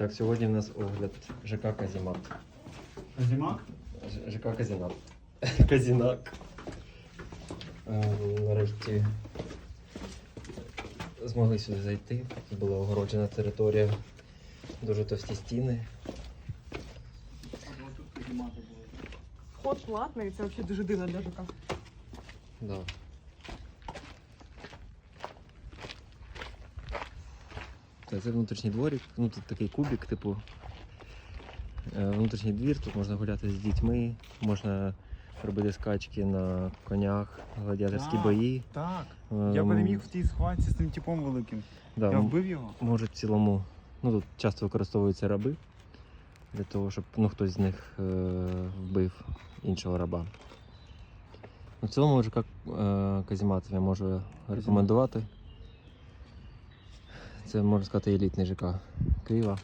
Так, сьогодні у нас огляд ЖК Казімат. Ж- ЖК Казінат. Казінак. Е, Нарешті змогли сюди зайти. Тут була огороджена територія, дуже товсті стіни. Вход платний, це взагалі дуже дивно для ЖК. Да. Це внутрішній дворик, ну тут такий кубик, типу. е, Внутрішній двір, тут можна гуляти з дітьми, можна робити скачки на конях, гладіаторські Так. бої. Так. Я Ем, переміг в тій схватці з тим типом великим. Да, Я вбив його. можуть в цілому. Ну тут часто використовуються раби для того, щоб ну, хтось з них е, вбив іншого раба. Ну, в цілому ЖК е, Казіматов я можу рекомендувати. Це можна сказати елітний ЖК Києва.